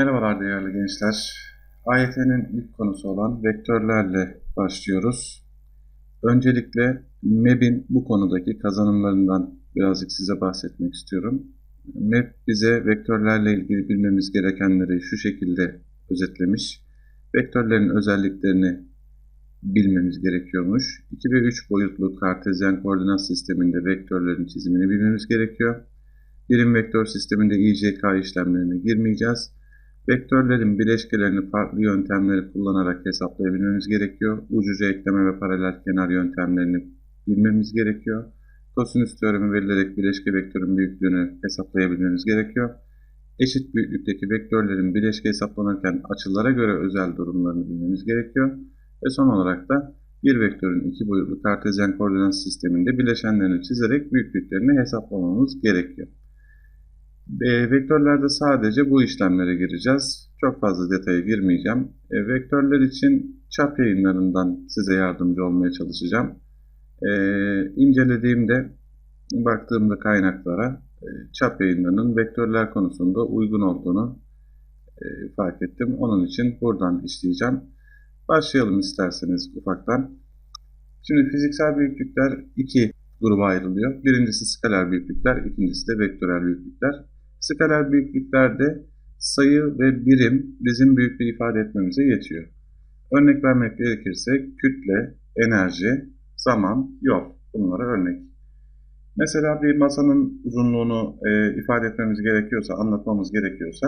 Merhabalar değerli gençler. AYT'nin ilk konusu olan vektörlerle başlıyoruz. Öncelikle MEB'in bu konudaki kazanımlarından birazcık size bahsetmek istiyorum. MEB bize vektörlerle ilgili bilmemiz gerekenleri şu şekilde özetlemiş. Vektörlerin özelliklerini bilmemiz gerekiyormuş. 2 ve 3 boyutlu kartezyen koordinat sisteminde vektörlerin çizimini bilmemiz gerekiyor. Birim vektör sisteminde ICK işlemlerine girmeyeceğiz. Vektörlerin bileşkelerini farklı yöntemleri kullanarak hesaplayabilmemiz gerekiyor. Ucuca ekleme ve paralel kenar yöntemlerini bilmemiz gerekiyor. Kosinüs teoremi verilerek bileşke vektörün büyüklüğünü hesaplayabilmemiz gerekiyor. Eşit büyüklükteki vektörlerin bileşke hesaplanırken açılara göre özel durumlarını bilmemiz gerekiyor. Ve son olarak da bir vektörün iki boyutlu kartezyen koordinat sisteminde bileşenlerini çizerek büyüklüklerini hesaplamamız gerekiyor. E, vektörlerde sadece bu işlemlere gireceğiz. Çok fazla detaya girmeyeceğim. E, vektörler için çap yayınlarından size yardımcı olmaya çalışacağım. E, incelediğimde, baktığımda kaynaklara e, çap yayınlarının vektörler konusunda uygun olduğunu e, fark ettim. Onun için buradan işleyeceğim. Başlayalım isterseniz ufaktan. Şimdi fiziksel büyüklükler iki gruba ayrılıyor. Birincisi skaler büyüklükler, ikincisi de vektörel büyüklükler. Skaler büyüklüklerde sayı ve birim bizim büyüklüğü ifade etmemize yetiyor. Örnek vermek gerekirse kütle, enerji, zaman, yol bunlara örnek. Mesela bir masanın uzunluğunu e, ifade etmemiz gerekiyorsa, anlatmamız gerekiyorsa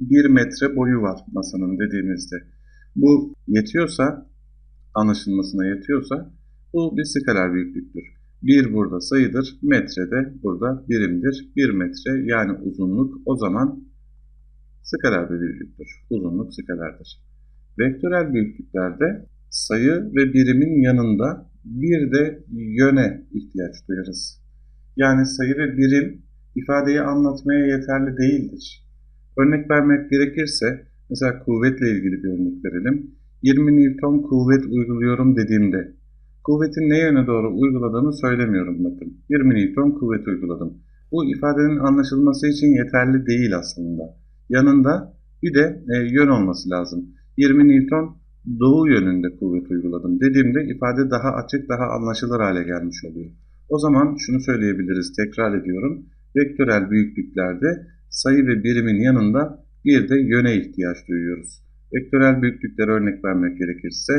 1 metre boyu var masanın dediğimizde. Bu yetiyorsa, anlaşılmasına yetiyorsa bu bir skaler büyüklüktür. 1 burada sayıdır, metre de burada birimdir. 1 metre yani uzunluk o zaman skaler bir büyüklüktür. Uzunluk skalerdir. Vektörel büyüklüklerde sayı ve birimin yanında bir de yöne ihtiyaç duyarız. Yani sayı ve birim ifadeyi anlatmaya yeterli değildir. Örnek vermek gerekirse, mesela kuvvetle ilgili bir örnek verelim. 20 Newton kuvvet uyguluyorum dediğimde Kuvvetin ne yöne doğru uyguladığımı söylemiyorum bakın. 20 Newton kuvvet uyguladım. Bu ifadenin anlaşılması için yeterli değil aslında. Yanında bir de e, yön olması lazım. 20 Newton doğu yönünde kuvvet uyguladım dediğimde ifade daha açık, daha anlaşılır hale gelmiş oluyor. O zaman şunu söyleyebiliriz, tekrar ediyorum. Vektörel büyüklüklerde sayı ve birimin yanında bir de yöne ihtiyaç duyuyoruz. Vektörel büyüklükler örnek vermek gerekirse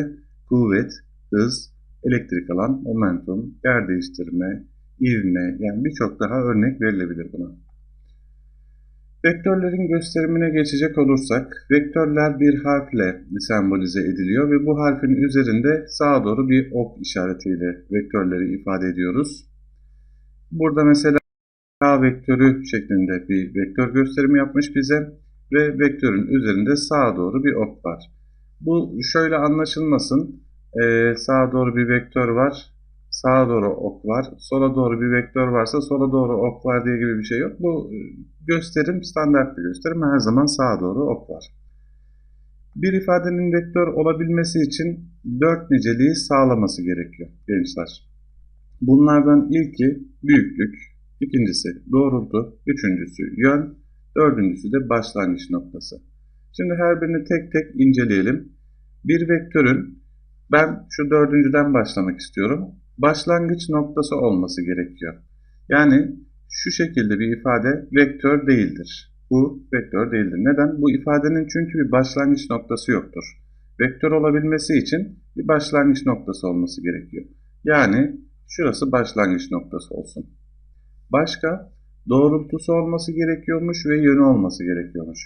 kuvvet, hız, elektrik alan, momentum, yer değiştirme, ivme yani birçok daha örnek verilebilir buna. Vektörlerin gösterimine geçecek olursak, vektörler bir harfle sembolize ediliyor ve bu harfin üzerinde sağa doğru bir ok işaretiyle vektörleri ifade ediyoruz. Burada mesela A vektörü şeklinde bir vektör gösterimi yapmış bize ve vektörün üzerinde sağa doğru bir ok var. Bu şöyle anlaşılmasın. Ee, sağa doğru bir vektör var. Sağa doğru ok var. Sola doğru bir vektör varsa sola doğru ok var diye gibi bir şey yok. Bu e, gösterim standart bir gösterim. Her zaman sağa doğru ok var. Bir ifadenin vektör olabilmesi için dört niceliği sağlaması gerekiyor gençler. Bunlardan ilki büyüklük, ikincisi doğrultu, üçüncüsü yön, dördüncüsü de başlangıç noktası. Şimdi her birini tek tek inceleyelim. Bir vektörün ben şu dördüncüden başlamak istiyorum. Başlangıç noktası olması gerekiyor. Yani şu şekilde bir ifade vektör değildir. Bu vektör değildir. Neden? Bu ifadenin çünkü bir başlangıç noktası yoktur. Vektör olabilmesi için bir başlangıç noktası olması gerekiyor. Yani şurası başlangıç noktası olsun. Başka doğrultusu olması gerekiyormuş ve yönü olması gerekiyormuş.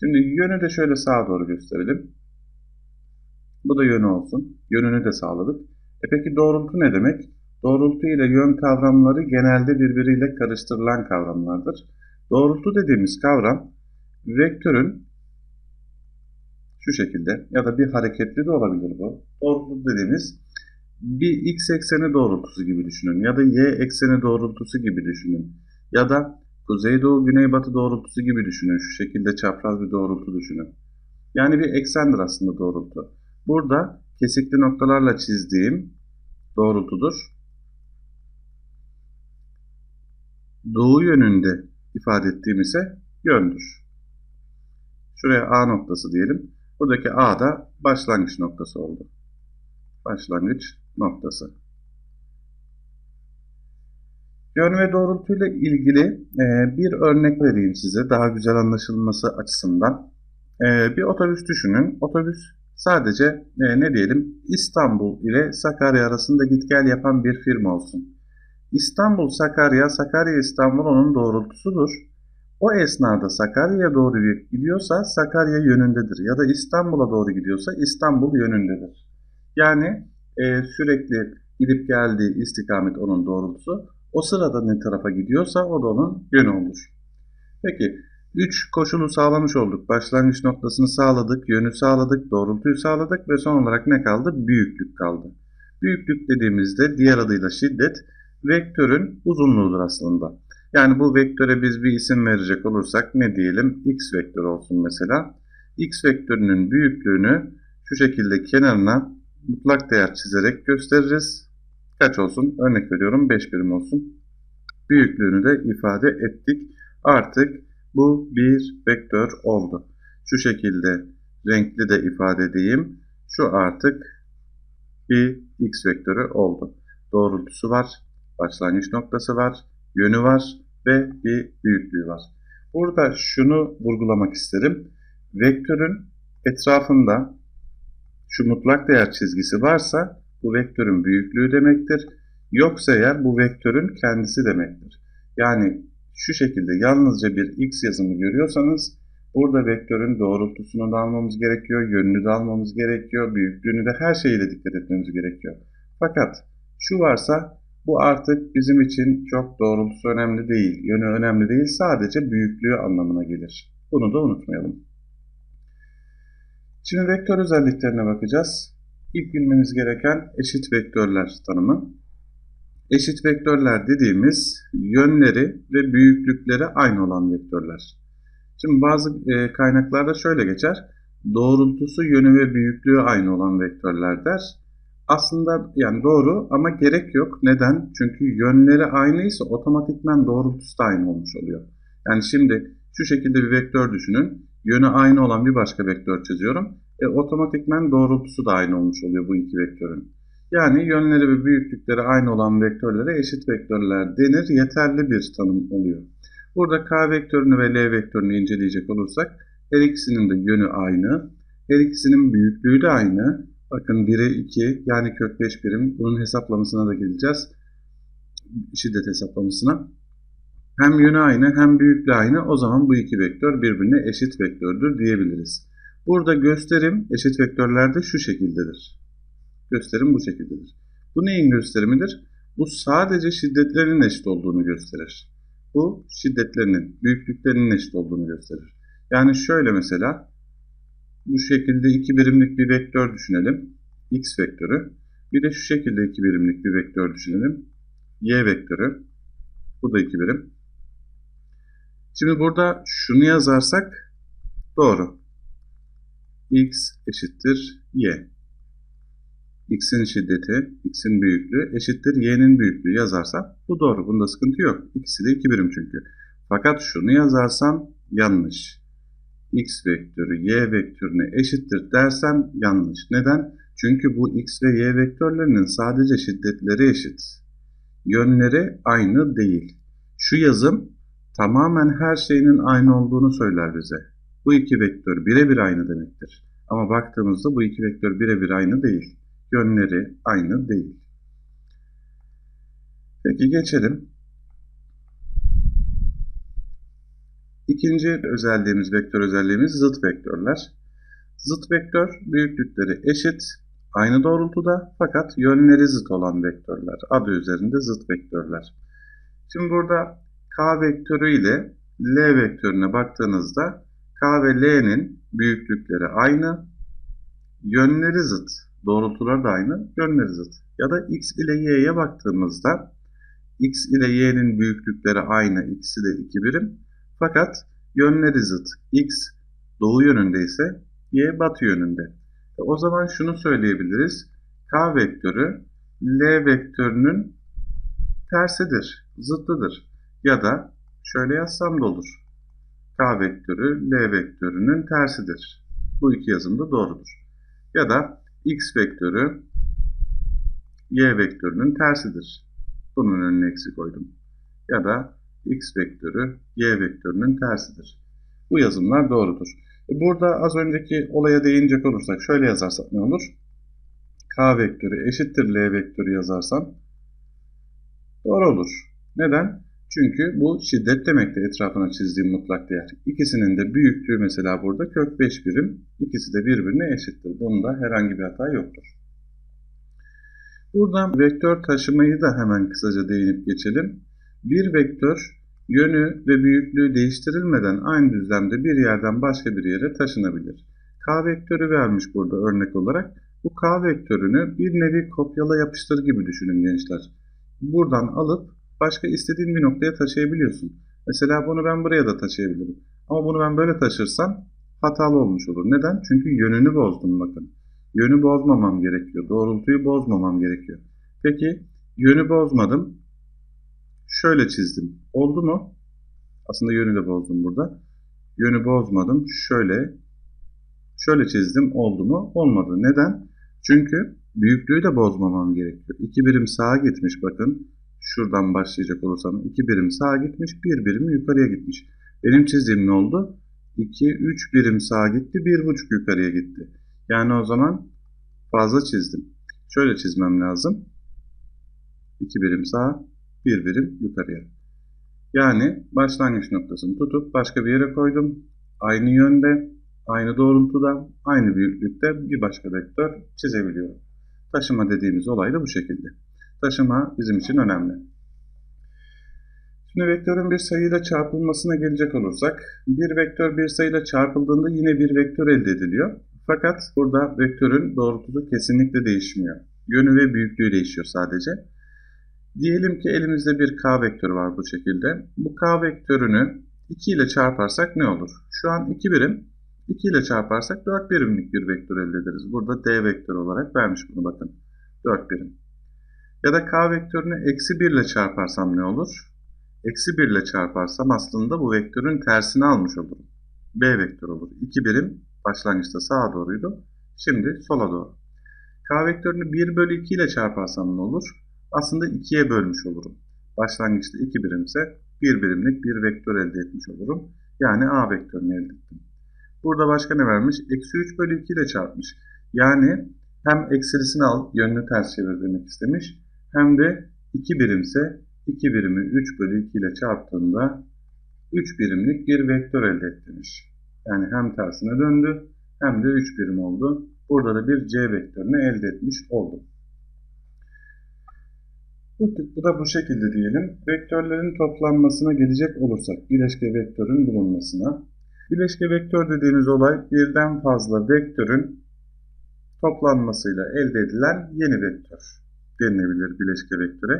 Şimdi yönü de şöyle sağa doğru gösterelim. Bu da yönü olsun. Yönünü de sağladık. E peki doğrultu ne demek? Doğrultu ile yön kavramları genelde birbiriyle karıştırılan kavramlardır. Doğrultu dediğimiz kavram vektörün şu şekilde ya da bir hareketli de olabilir bu. Doğrultu dediğimiz bir x ekseni doğrultusu gibi düşünün ya da y ekseni doğrultusu gibi düşünün ya da kuzeydoğu güneybatı doğrultusu gibi düşünün. Şu şekilde çapraz bir doğrultu düşünün. Yani bir eksendir aslında doğrultu. Burada kesikli noktalarla çizdiğim doğrultudur. Doğu yönünde ifade ettiğim ise yöndür. Şuraya A noktası diyelim. Buradaki A da başlangıç noktası oldu. Başlangıç noktası. Yön ve doğrultuyla ilgili e, bir örnek vereyim size daha güzel anlaşılması açısından. E, bir otobüs düşünün. Otobüs sadece e, ne diyelim İstanbul ile Sakarya arasında git gel yapan bir firma olsun. İstanbul Sakarya, Sakarya İstanbul onun doğrultusudur. O esnada Sakarya'ya doğru gidiyorsa Sakarya yönündedir ya da İstanbul'a doğru gidiyorsa İstanbul yönündedir. Yani e, sürekli gidip geldiği istikamet onun doğrultusu. O sırada ne tarafa gidiyorsa o da onun yönü olur. Peki 3 koşulu sağlamış olduk. Başlangıç noktasını sağladık, yönü sağladık, doğrultuyu sağladık ve son olarak ne kaldı? Büyüklük kaldı. Büyüklük dediğimizde diğer adıyla şiddet vektörün uzunluğudur aslında. Yani bu vektöre biz bir isim verecek olursak ne diyelim? X vektörü olsun mesela. X vektörünün büyüklüğünü şu şekilde kenarına mutlak değer çizerek gösteririz. Kaç olsun? Örnek veriyorum 5 birim olsun. Büyüklüğünü de ifade ettik. Artık bu bir vektör oldu. Şu şekilde renkli de ifade edeyim. Şu artık bir x vektörü oldu. Doğrultusu var, başlangıç noktası var, yönü var ve bir büyüklüğü var. Burada şunu vurgulamak isterim. Vektörün etrafında şu mutlak değer çizgisi varsa bu vektörün büyüklüğü demektir. Yoksa eğer bu vektörün kendisi demektir. Yani şu şekilde yalnızca bir x yazımı görüyorsanız burada vektörün doğrultusunu da almamız gerekiyor, yönünü de almamız gerekiyor, büyüklüğünü de her şeyiyle dikkat etmemiz gerekiyor. Fakat şu varsa bu artık bizim için çok doğrultusu önemli değil, yönü önemli değil, sadece büyüklüğü anlamına gelir. Bunu da unutmayalım. Şimdi vektör özelliklerine bakacağız. İlk bilmeniz gereken eşit vektörler tanımı. Eşit vektörler dediğimiz yönleri ve büyüklükleri aynı olan vektörler. Şimdi bazı e, kaynaklarda şöyle geçer. Doğrultusu, yönü ve büyüklüğü aynı olan vektörler der. Aslında yani doğru ama gerek yok. Neden? Çünkü yönleri aynıysa otomatikmen doğrultusu da aynı olmuş oluyor. Yani şimdi şu şekilde bir vektör düşünün. Yönü aynı olan bir başka vektör çiziyorum. E, otomatikmen doğrultusu da aynı olmuş oluyor bu iki vektörün. Yani yönleri ve büyüklükleri aynı olan vektörlere eşit vektörler denir. Yeterli bir tanım oluyor. Burada k vektörünü ve l vektörünü inceleyecek olursak her ikisinin de yönü aynı. Her ikisinin büyüklüğü de aynı. Bakın 1'e 2 yani kök 5 birim. Bunun hesaplamasına da geleceğiz. Şiddet hesaplamasına. Hem yönü aynı hem büyüklüğü aynı. O zaman bu iki vektör birbirine eşit vektördür diyebiliriz. Burada gösterim eşit vektörlerde şu şekildedir. Gösterim bu şekildedir. Bu neyin gösterimidir? Bu sadece şiddetlerinin eşit olduğunu gösterir. Bu şiddetlerinin, büyüklüklerinin eşit olduğunu gösterir. Yani şöyle mesela bu şekilde iki birimlik bir vektör düşünelim. X vektörü. Bir de şu şekilde iki birimlik bir vektör düşünelim. Y vektörü. Bu da iki birim. Şimdi burada şunu yazarsak doğru. X eşittir Y x'in şiddeti, x'in büyüklüğü eşittir y'nin büyüklüğü yazarsam bu doğru. Bunda sıkıntı yok. İkisi de iki birim çünkü. Fakat şunu yazarsam yanlış. x vektörü y vektörüne eşittir dersem yanlış. Neden? Çünkü bu x ve y vektörlerinin sadece şiddetleri eşit. Yönleri aynı değil. Şu yazım tamamen her şeyinin aynı olduğunu söyler bize. Bu iki vektör birebir aynı demektir. Ama baktığımızda bu iki vektör birebir aynı değil yönleri aynı değil. Peki geçelim. İkinci özelliğimiz, vektör özelliğimiz zıt vektörler. Zıt vektör büyüklükleri eşit, aynı doğrultuda fakat yönleri zıt olan vektörler. Adı üzerinde zıt vektörler. Şimdi burada k vektörü ile l vektörüne baktığınızda k ve l'nin büyüklükleri aynı, yönleri zıt. Doğrultular da aynı, yönleri zıt. Ya da x ile y'ye baktığımızda x ile y'nin büyüklükleri aynı, ikisi de iki birim. Fakat yönleri zıt. x doğu yönünde ise y batı yönünde. E o zaman şunu söyleyebiliriz. k vektörü l vektörünün tersidir, zıttıdır. Ya da şöyle yazsam da olur. K vektörü L vektörünün tersidir. Bu iki yazım da doğrudur. Ya da X vektörü Y vektörünün tersidir. Bunun önüne eksi koydum. Ya da X vektörü Y vektörünün tersidir. Bu yazımlar doğrudur. E, burada az önceki olaya değinecek olursak şöyle yazarsak ne olur? K vektörü eşittir L vektörü yazarsam doğru olur. Neden? Çünkü bu şiddet demekti etrafına çizdiğim mutlak değer. İkisinin de büyüklüğü mesela burada kök 5 birim. İkisi de birbirine eşittir. Bunda herhangi bir hata yoktur. Buradan vektör taşımayı da hemen kısaca değinip geçelim. Bir vektör yönü ve büyüklüğü değiştirilmeden aynı düzlemde bir yerden başka bir yere taşınabilir. K vektörü vermiş burada örnek olarak. Bu K vektörünü bir nevi kopyala yapıştır gibi düşünün gençler. Buradan alıp başka istediğin bir noktaya taşıyabiliyorsun. Mesela bunu ben buraya da taşıyabilirim. Ama bunu ben böyle taşırsam hatalı olmuş olur. Neden? Çünkü yönünü bozdum bakın. Yönü bozmamam gerekiyor. Doğrultuyu bozmamam gerekiyor. Peki yönü bozmadım. Şöyle çizdim. Oldu mu? Aslında yönü de bozdum burada. Yönü bozmadım. Şöyle şöyle çizdim. Oldu mu? Olmadı. Neden? Çünkü büyüklüğü de bozmamam gerekiyor. İki birim sağa gitmiş bakın. Şuradan başlayacak olursam iki birim sağa gitmiş, bir birim yukarıya gitmiş. Benim çizdiğim ne oldu? 2, 3 birim sağa gitti, 1,5 yukarıya gitti. Yani o zaman fazla çizdim. Şöyle çizmem lazım. 2 birim sağa, 1 birim yukarıya. Yani başlangıç noktasını tutup başka bir yere koydum. Aynı yönde, aynı doğrultuda, aynı büyüklükte bir başka vektör çizebiliyorum. Taşıma dediğimiz olay da bu şekilde. Taşıma bizim için önemli. Şimdi vektörün bir sayıyla çarpılmasına gelecek olursak, bir vektör bir sayıyla çarpıldığında yine bir vektör elde ediliyor. Fakat burada vektörün doğrultusu kesinlikle değişmiyor. Yönü ve büyüklüğü değişiyor sadece. Diyelim ki elimizde bir k vektörü var bu şekilde. Bu k vektörünü 2 ile çarparsak ne olur? Şu an 2 birim. 2 ile çarparsak 4 birimlik bir vektör elde ederiz. Burada d vektör olarak vermiş bunu bakın. 4 birim. Ya da k vektörünü eksi 1 ile çarparsam ne olur? Eksi 1 ile çarparsam aslında bu vektörün tersini almış olurum. B vektör olur. 2 birim başlangıçta sağa doğruydu. Şimdi sola doğru. K vektörünü 1 bölü 2 ile çarparsam ne olur? Aslında 2'ye bölmüş olurum. Başlangıçta 2 birimse 1 birimlik bir vektör elde etmiş olurum. Yani A vektörünü elde ettim. Burada başka ne vermiş? Eksi 3 bölü 2 ile çarpmış. Yani hem eksilisini al, yönünü ters çevir demek istemiş. Hem de 2 birimse 2 birimi 3 bölü 2 ile çarptığında 3 birimlik bir vektör elde etmiş. Yani hem tersine döndü hem de 3 birim oldu. Burada da bir C vektörünü elde etmiş oldum. Bu da bu şekilde diyelim. Vektörlerin toplanmasına gelecek olursak bileşke vektörün bulunmasına. Bileşke vektör dediğimiz olay birden fazla vektörün toplanmasıyla elde edilen yeni vektör denilebilir bileşke vektöre.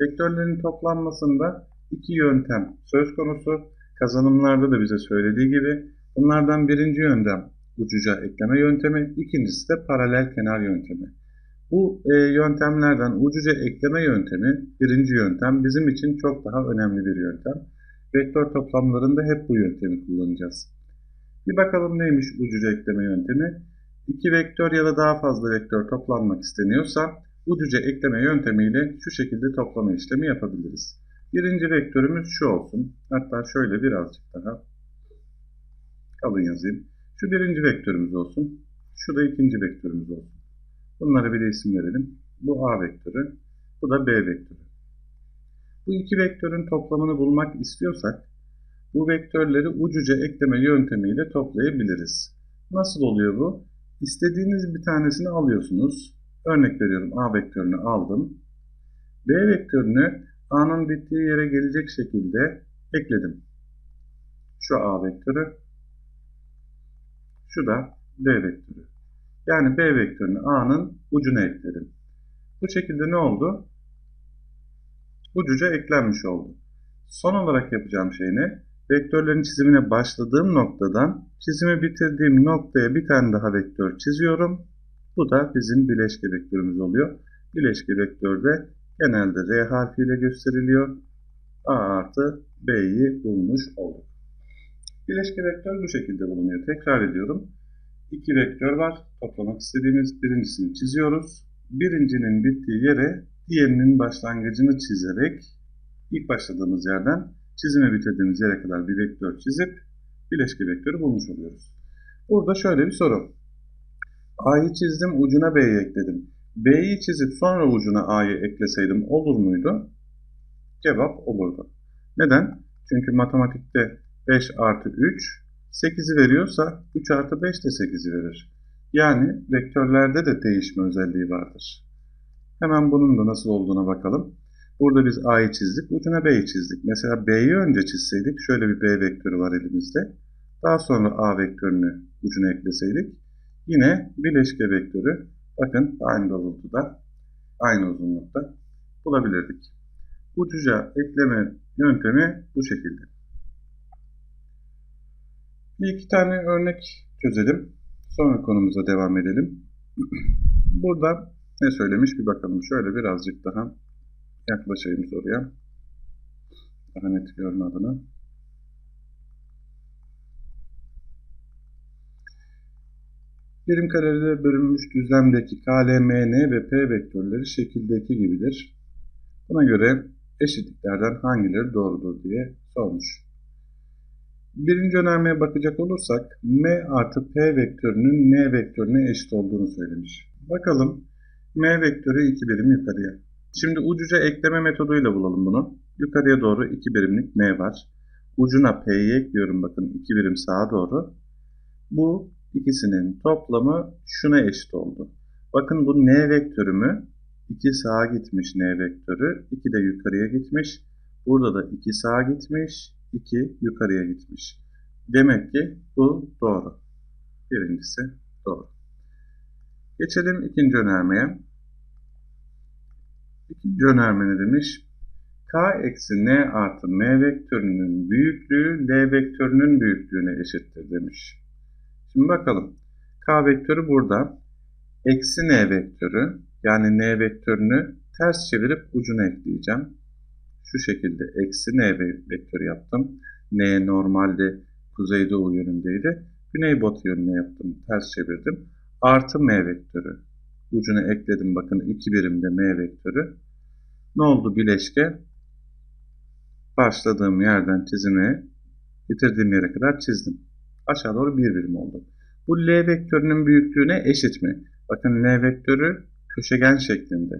Vektörlerin toplanmasında iki yöntem söz konusu. Kazanımlarda da bize söylediği gibi bunlardan birinci yöntem ucuca ekleme yöntemi, ikincisi de paralel kenar yöntemi. Bu e, yöntemlerden ucuca ekleme yöntemi, birinci yöntem bizim için çok daha önemli bir yöntem. Vektör toplamlarında hep bu yöntemi kullanacağız. Bir bakalım neymiş ucuca ekleme yöntemi. İki vektör ya da daha fazla vektör toplanmak isteniyorsa ucuca ekleme yöntemiyle şu şekilde toplama işlemi yapabiliriz. Birinci vektörümüz şu olsun. Hatta şöyle birazcık daha kalın yazayım. Şu birinci vektörümüz olsun. Şu da ikinci vektörümüz olsun. Bunlara bir isim verelim. Bu A vektörü, bu da B vektörü. Bu iki vektörün toplamını bulmak istiyorsak bu vektörleri ucuca ekleme yöntemiyle toplayabiliriz. Nasıl oluyor bu? İstediğiniz bir tanesini alıyorsunuz. Örnek veriyorum A vektörünü aldım. B vektörünü A'nın bittiği yere gelecek şekilde ekledim. Şu A vektörü, şu da B vektörü. Yani B vektörünü A'nın ucuna ekledim. Bu şekilde ne oldu? Ucuca eklenmiş oldu. Son olarak yapacağım şey ne? Vektörlerin çizimine başladığım noktadan çizimi bitirdiğim noktaya bir tane daha vektör çiziyorum. Bu da bizim bileşke vektörümüz oluyor. Bileşke vektörde genelde R harfiyle gösteriliyor. A artı B'yi bulmuş olduk. Bileşke vektör bu şekilde bulunuyor. Tekrar ediyorum. İki vektör var. Toplamak istediğimiz birincisini çiziyoruz. Birincinin bittiği yere diğerinin başlangıcını çizerek ilk başladığımız yerden çizime bitirdiğimiz yere kadar bir vektör çizip bileşke vektörü bulmuş oluyoruz. Burada şöyle bir soru. A'yı çizdim, ucuna B'yi ekledim. B'yi çizip sonra ucuna A'yı ekleseydim olur muydu? Cevap olurdu. Neden? Çünkü matematikte 5 artı 3 8'i veriyorsa 3 artı 5 de 8'i verir. Yani vektörlerde de değişme özelliği vardır. Hemen bunun da nasıl olduğuna bakalım. Burada biz A'yı çizdik, ucuna B'yi çizdik. Mesela B'yi önce çizseydik, şöyle bir B vektörü var elimizde. Daha sonra A vektörünü ucuna ekleseydik, yine bileşke vektörü, bakın aynı doğrultuda, aynı uzunlukta bulabilirdik. Ucuca ekleme yöntemi bu şekilde. Bir iki tane örnek çözelim. Sonra konumuza devam edelim. Burada ne söylemiş bir bakalım. Şöyle birazcık daha yaklaşayım soruya. Daha net görme adına. Birim karelere bölünmüş düzlemdeki K, L, M, N ve P vektörleri şekildeki gibidir. Buna göre eşitliklerden hangileri doğrudur diye sormuş. Birinci önermeye bakacak olursak m artı p vektörünün n vektörüne eşit olduğunu söylemiş. Bakalım m vektörü 2 birim yukarıya. Şimdi ucuca ekleme metoduyla bulalım bunu. Yukarıya doğru 2 birimlik m var. Ucuna p'yi ekliyorum bakın 2 birim sağa doğru. Bu ikisinin toplamı şuna eşit oldu. Bakın bu n vektörümü 2 sağa gitmiş n vektörü, 2 de yukarıya gitmiş. Burada da 2 sağa gitmiş, 2 yukarıya gitmiş. Demek ki bu doğru. Birincisi doğru. Geçelim ikinci önermeye. İkinci önerme ne demiş? K eksi N artı M vektörünün büyüklüğü L vektörünün büyüklüğüne eşittir demiş. Şimdi bakalım. K vektörü burada. Eksi N vektörü yani N vektörünü ters çevirip ucuna ekleyeceğim şu şekilde eksi n vektörü yaptım. n normalde kuzeydoğu yönündeydi. Güneybatı yönüne yaptım. Ters çevirdim. Artı m vektörü. Ucuna ekledim. Bakın iki birimde m vektörü. Ne oldu bileşke? Başladığım yerden çizimi bitirdiğim yere kadar çizdim. Aşağı doğru bir birim oldu. Bu L vektörünün büyüklüğüne eşit mi? Bakın L vektörü köşegen şeklinde.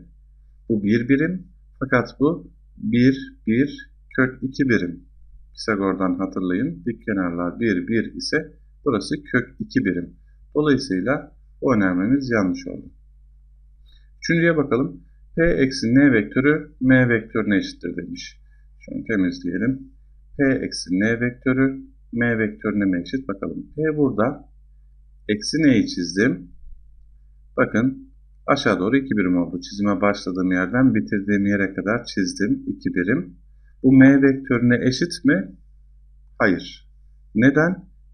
Bu bir birim fakat bu 1, 1, kök 2 birim. Pisagor'dan hatırlayın. Dik kenarlar 1, 1 ise burası kök 2 birim. Dolayısıyla o önermemiz yanlış oldu. Üçüncüye bakalım. P eksi N vektörü M vektörüne eşittir demiş. Şunu temizleyelim. P eksi N vektörü M vektörüne mi eşit? Bakalım. P burada. Eksi N'yi çizdim. Bakın Aşağı doğru 2 birim oldu. Çizime başladığım yerden bitirdiğim yere kadar çizdim 2 birim. Bu m vektörüne eşit mi? Hayır. Neden?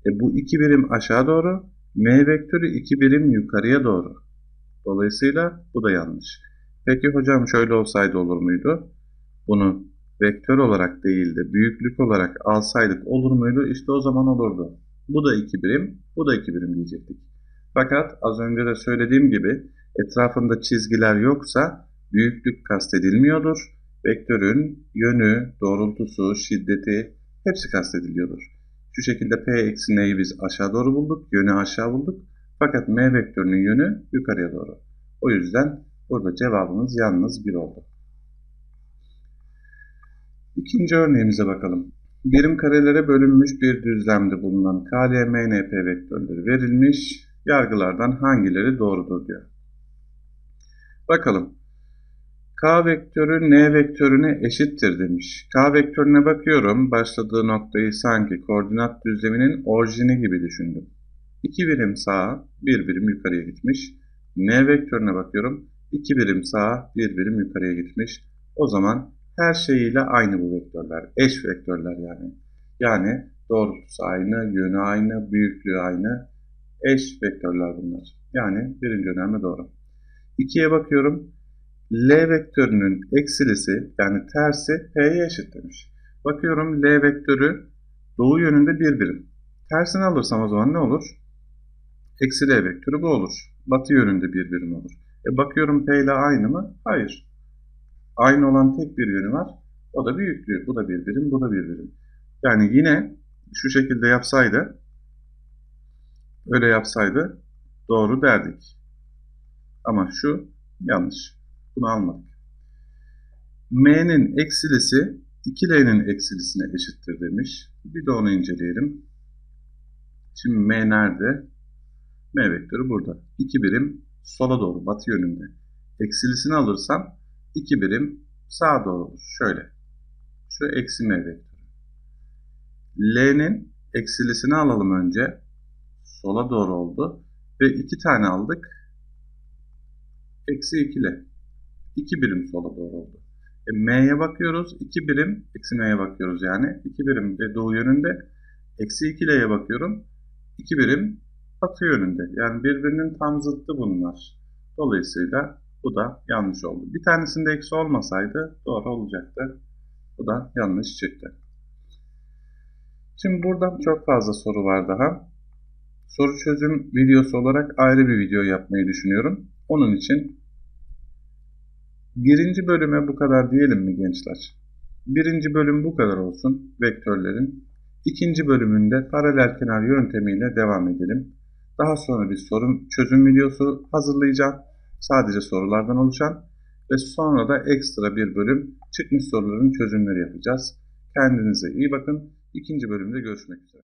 E bu 2 birim aşağı doğru, m vektörü 2 birim yukarıya doğru. Dolayısıyla bu da yanlış. Peki hocam şöyle olsaydı olur muydu? Bunu vektör olarak değil de büyüklük olarak alsaydık olur muydu? İşte o zaman olurdu. Bu da 2 birim, bu da 2 birim diyecektik. Fakat az önce de söylediğim gibi etrafında çizgiler yoksa büyüklük kastedilmiyordur. Vektörün yönü, doğrultusu, şiddeti hepsi kastediliyordur. Şu şekilde P eksi N'yi biz aşağı doğru bulduk, yönü aşağı bulduk. Fakat M vektörünün yönü yukarıya doğru. O yüzden burada cevabımız yalnız 1 oldu. İkinci örneğimize bakalım. Birim karelere bölünmüş bir düzlemde bulunan K, L, M, N, P vektörleri verilmiş. Yargılardan hangileri doğrudur diyor. Bakalım. K vektörü N vektörüne eşittir demiş. K vektörüne bakıyorum. Başladığı noktayı sanki koordinat düzleminin orijini gibi düşündüm. 2 birim sağa, 1 birim yukarıya gitmiş. N vektörüne bakıyorum. 2 birim sağa, 1 birim yukarıya gitmiş. O zaman her şeyiyle aynı bu vektörler. Eş vektörler yani. Yani doğrultusu aynı, yönü aynı, büyüklüğü aynı. Eş vektörler bunlar. Yani birinci önemli doğru. 2'ye bakıyorum. L vektörünün eksilisi yani tersi P'ye eşit demiş. Bakıyorum L vektörü doğu yönünde bir birim. Tersini alırsam o zaman ne olur? Eksi L vektörü bu olur. Batı yönünde bir birim olur. E bakıyorum P ile aynı mı? Hayır. Aynı olan tek bir yönü var. O da büyüklüğü. Bu da bir birim, bu da bir birim. Yani yine şu şekilde yapsaydı, öyle yapsaydı doğru derdik. Ama şu yanlış. Bunu almadık. M'nin eksilisi 2L'nin eksilisine eşittir demiş. Bir de onu inceleyelim. Şimdi M nerede? M vektörü burada. 2 birim sola doğru batı yönünde. Eksilisini alırsam 2 birim sağa doğru. Şöyle. Şu eksi M vektörü. L'nin eksilisini alalım önce. Sola doğru oldu. Ve 2 tane aldık. Eksi 2 L. 2 birim sola doğru oldu. E, M'ye bakıyoruz. 2 birim. Eksi M'ye bakıyoruz yani. 2 birim de doğu yönünde. Eksi 2 L'ye bakıyorum. 2 birim batı yönünde. Yani birbirinin tam zıttı bunlar. Dolayısıyla bu da yanlış oldu. Bir tanesinde eksi olmasaydı doğru olacaktı. Bu da yanlış çıktı. Şimdi burada çok fazla soru var daha. Soru çözüm videosu olarak ayrı bir video yapmayı düşünüyorum. Onun için birinci bölüme bu kadar diyelim mi gençler? Birinci bölüm bu kadar olsun vektörlerin. İkinci bölümünde paralel kenar yöntemiyle devam edelim. Daha sonra bir sorun çözüm videosu hazırlayacağım. Sadece sorulardan oluşan ve sonra da ekstra bir bölüm çıkmış soruların çözümleri yapacağız. Kendinize iyi bakın. İkinci bölümde görüşmek üzere.